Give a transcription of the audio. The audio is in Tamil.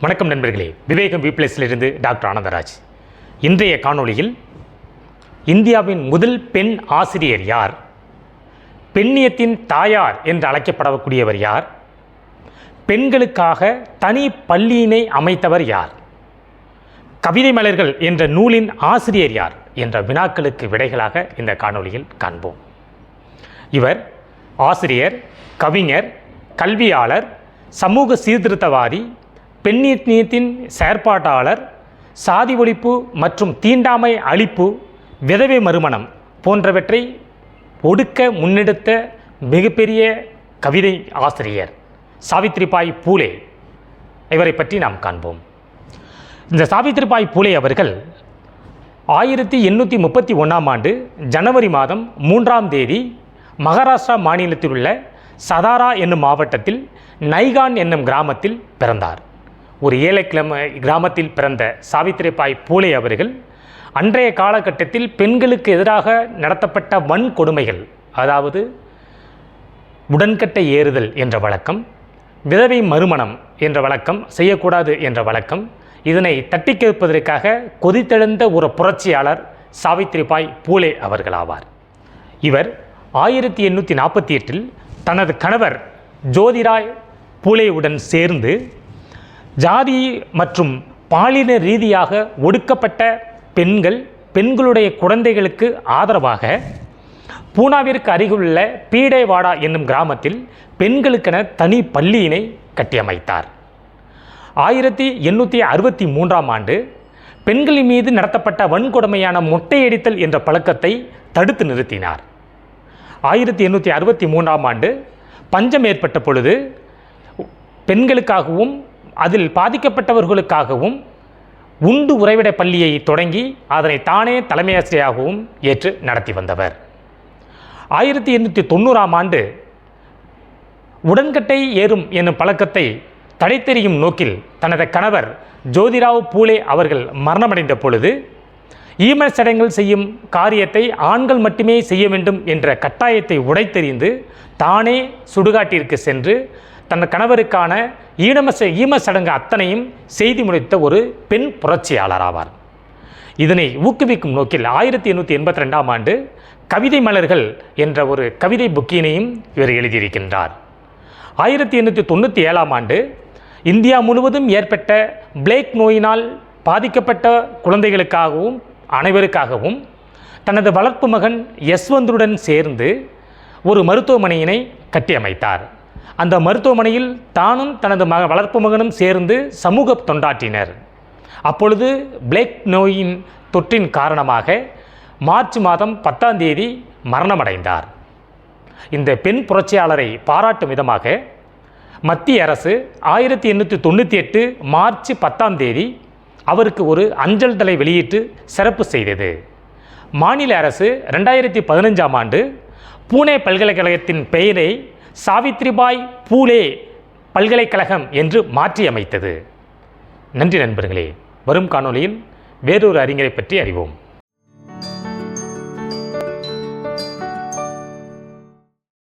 வணக்கம் நண்பர்களே. விவேகம் விப்ளஸிலிருந்து டாக்டர் ஆனந்தராஜ். இன்றைய காணொளியில் இந்தியாவின் முதல் பெண் ஆசிரியர் யார்? பெண்ணியத்தின் தாயார் என்று அழைக்கப்படக்கூடியவர் யார்? பெண்களுக்காக தனி பள்ளியினை அமைத்தவர் யார்? கவிதை மலர்கள் என்ற நூலின் ஆசிரியர் யார்? என்ற வினாக்களுக்கு விடைகளாக இந்த காணொளியில் காண்போம். இவர் ஆசிரியர் கவிஞர் கல்வியாளர் சமூக சீர்திருத்தவாதி பெண்ணியத்தின் செயற்பாட்டாளர் சாதி ஒழிப்பு மற்றும் தீண்டாமை அழிப்பு விதவை மறுமணம் போன்றவற்றை ஒடுக்க முன்னெடுத்த மிகப்பெரிய கவிதை ஆசிரியர் சாவித்ரிபாய் பூலே. இவரை பற்றி நாம் காண்போம். இந்த சாவித்ரிபாய் பூலே அவர்கள் ஆயிரத்தி எண்ணூற்றி முப்பத்தி ஒன்றாம் ஆண்டு ஜனவரி மாதம் மூன்றாம் தேதி மகாராஷ்டிரா மாநிலத்தில் உள்ள சதாரா என்னும் மாவட்டத்தில் நைகான் என்னும் கிராமத்தில் பிறந்தார். ஒரு ஏழை கிழம கிராமத்தில் பிறந்த சாவித்திரிபாய் பூலே அவர்கள் அன்றைய காலகட்டத்தில் பெண்களுக்கு எதிராக நடத்தப்பட்ட வன்கொடுமைகள் அதாவது உடன்கட்டை ஏறுதல் என்ற வழக்கம் விதவை மறுமணம் என்ற வழக்கம் செய்யக்கூடாது என்ற வழக்கம் இதனை தட்டி கேட்பதற்காக கொதித்தெழுந்த ஒரு புரட்சியாளர் சாவித்திரிபாய் பூலே அவர்களாவார் இவர் ஆயிரத்தி எண்ணூற்றி நாற்பத்தி எட்டில் தனது கணவர் ஜோதிராய் பூலேவுடன் சேர்ந்து ஜாதி மற்றும் பாலின ரீதியாக ஒடுக்கப்பட்ட பெண்கள் பெண்களுடைய குழந்தைகளுக்கு ஆதரவாக பூனாவிற்கு அருகிலுள்ள பீடேவாடா என்னும் கிராமத்தில் பெண்களுக்கென தனி பள்ளியினை கட்டியமைத்தார். ஆயிரத்தி எண்ணூற்றி அறுபத்தி மூன்றாம் ஆண்டு பெண்களின் மீது நடத்தப்பட்ட வன்கொடுமையான மொட்டையடித்தல் என்ற பழக்கத்தை தடுத்து நிறுத்தினார். ஆயிரத்தி எண்ணூற்றி அறுபத்தி மூன்றாம் ஆண்டு பஞ்சம் ஏற்பட்ட பொழுது பெண்களுக்காகவும் அதில் பாதிக்கப்பட்டவர்களுக்காகவும் உண்டு உறைவிட பள்ளியை தொடங்கி அதனை தானே தலைமையாசிரியாகவும் ஏற்று நடத்தி வந்தவர். ஆயிரத்தி எண்ணூற்றி தொண்ணூறாம் ஆண்டு உடன்கட்டை ஏறும் என்னும் பழக்கத்தை தடை தெரியும் நோக்கில் தனது கணவர் ஜோதிராவ் பூலே அவர்கள் மரணமடைந்த பொழுது ஈமல் சடங்குகள் செய்யும் காரியத்தை ஆண்கள் மட்டுமே செய்ய வேண்டும் என்ற கட்டாயத்தை உடைத்தெறிந்து தானே சுடுகாட்டிற்கு சென்று தன் கணவருக்கான ஈனமச ஈம சடங்கு அத்தனையும் செய்தி முடித்த ஒரு பெண் புரட்சியாளர் ஆவார். இதனை ஊக்குவிக்கும் நோக்கில் ஆயிரத்தி எண்ணூற்றி எண்பத்தி ரெண்டாம் ஆண்டு கவிதை மலர்கள் என்ற ஒரு கவிதை புக்கினையும் இவர் எழுதியிருக்கின்றார். ஆயிரத்தி எண்ணூற்றி தொண்ணூற்றி ஏழாம் ஆண்டு இந்தியா முழுவதும் ஏற்பட்ட பிளேக் நோயினால் பாதிக்கப்பட்ட குழந்தைகளுக்காகவும் அனைவருக்காகவும் தனது வளர்ப்பு மகன் யஸ்வந்தருடன் சேர்ந்து ஒரு மருத்துவமனையினை கட்டியமைத்தார். அந்த மருத்துவமனையில் தானும் தனது மக வளர்ப்பு மகனும் சேர்ந்து சமூக தொண்டாற்றினர். அப்பொழுது பிளேக் நோயின் தொற்றின் காரணமாக மார்ச் மாதம் பத்தாம் தேதி மரணமடைந்தார். இந்த பெண் புரட்சியாளரை பாராட்டும் விதமாக மத்திய அரசு ஆயிரத்தி எண்ணூற்றி தொண்ணூற்றி எட்டு மார்ச் பத்தாம் தேதி அவருக்கு ஒரு அஞ்சல் தலை வெளியிட்டு சிறப்பு செய்தது. மாநில அரசு ரெண்டாயிரத்தி பதினஞ்சாம் ஆண்டு பூனே பல்கலைக்கழகத்தின் பெயரை சாவித்ரிபாய் பூலே பல்கலைக்கழகம் என்று மாற்றியமைத்தது. நன்றி நண்பர்களே வரும் காணொளியில் வேறொரு அறிஞரை பற்றி அறிவோம்.